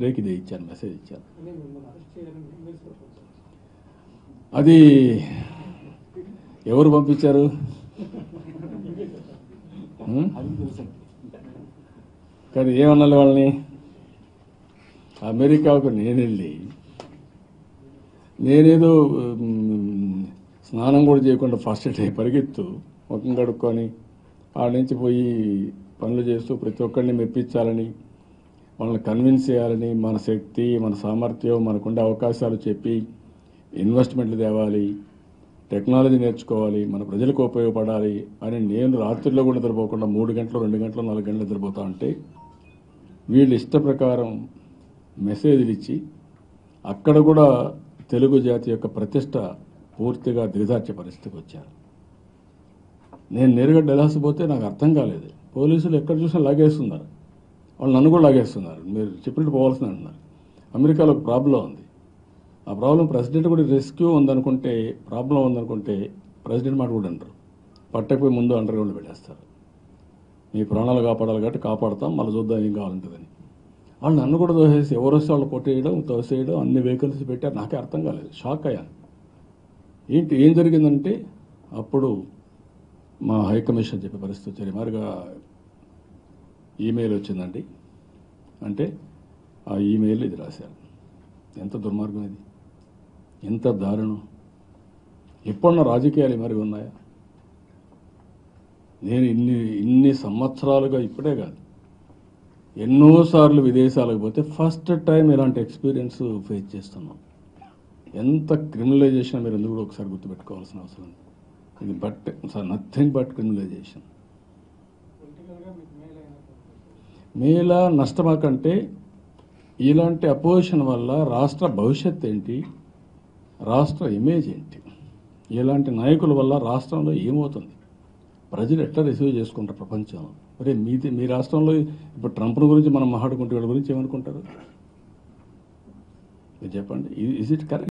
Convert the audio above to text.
డేకి ఇదే ఇచ్చాను మెసేజ్ ఇచ్చాను. అది ఎవరు పంపించారు? కానీ ఏమన్నాలి వాళ్ళని అమెరికాకు నేను వెళ్ళి నేనేదో స్నానం కూడా చేయకుండా ఫస్ట్ డే పరిగెత్తు ముఖం కడుక్కొని ఆడ నుంచి పోయి పనులు చేస్తూ ప్రతి ఒక్కరిని మెప్పించాలని వాళ్ళని కన్విన్స్ చేయాలని మన శక్తి మన సామర్థ్యం మనకుండే అవకాశాలు చెప్పి ఇన్వెస్ట్మెంట్లు తేవాలి టెక్నాలజీ నేర్చుకోవాలి మన ప్రజలకు ఉపయోగపడాలి అని నేను రాత్రిలో కూడా నిద్రపోకుండా మూడు గంటలు రెండు గంటలు నాలుగు గంటలు నిద్రపోతా ఉంటే వీళ్ళు ఇష్ట ప్రకారం మెసేజ్లు ఇచ్చి అక్కడ కూడా తెలుగు జాతి యొక్క ప్రతిష్ట పూర్తిగా దిగజార్చే పరిస్థితికి వచ్చారు. నేను నేరుగా డెలాసిపోతే నాకు అర్థం కాలేదు. పోలీసులు ఎక్కడ చూసినా లాగేస్తున్నారు. వాళ్ళు నన్ను కూడా లాగేస్తున్నారు. మీరు చెప్పినట్టు పోవాల్సింది అంటున్నారు. అమెరికాలో ఒక ప్రాబ్లం ఉంది. ఆ ప్రాబ్లం ప్రెసిడెంట్ కూడా రెస్క్యూ ఉందనుకుంటే ప్రాబ్లం ఉందనుకుంటే ప్రెసిడెంట్ మాట కూడా అంటారు పట్టకపోయి ముందు అండర్ గ్రౌండ్ పెట్టేస్తారు. మీ ప్రాణాలు కాపాడాలి కాబట్టి కాపాడతాం మళ్ళీ చూద్దాం ఏం కావాలంటుందని. వాళ్ళు నన్ను కూడా తోసేసి ఎవరు వస్తే వాళ్ళు కొట్టేయడం తోసేయడం అన్ని వెహికల్స్ పెట్టారు. నాకే అర్థం కాలేదు. షాక్ అయ్యాను. ఏంటి ఏం జరిగిందంటే అప్పుడు మా హైకమిషన్ చెప్పే పరిస్థితి వచ్చారు మరిగా ఈమెయిల్ వచ్చిందండి. అంటే ఆ ఈమెయిల్ ఇది రాశారు. ఎంత దుర్మార్గం ఇది. ఎంత దారుణం. ఎప్పుడన్నా రాజకీయాలు మరి ఉన్నాయా? నేను ఇన్ని ఇన్ని సంవత్సరాలుగా ఇప్పుడే కాదు. ఎన్నోసార్లు విదేశాలకు పోతే ఫస్ట్ టైం ఇలాంటి ఎక్స్పీరియన్స్ ఫేస్ చేస్తున్నాం. ఎంత క్రిమినలైజేషన్ మీరు ఎందుకు కూడా ఒకసారి గుర్తుపెట్టుకోవాల్సిన అవసరం ఉంది ఇది బట్ నథింగ్ బట్ క్రిమినలైజేషన్. మేలా నష్టమా కంటే ఇలాంటి అపోజిషన్ వల్ల రాష్ట్ర భవిష్యత్ ఏంటి? రాష్ట్ర ఇమేజ్ ఏంటి? ఇలాంటి నాయకుల వల్ల రాష్ట్రంలో ఏమవుతుంది? ప్రజలు ఎట్లా రిసీవ్ చేసుకుంటారు ప్రపంచంలో? మరి మీది మీ రాష్ట్రంలో ఇప్పుడు ట్రంప్ గురించి మనం మాట్లాడుకుంటే వీళ్ళ గురించి ఏమనుకుంటారు? మీరు చెప్పండి. Is it correct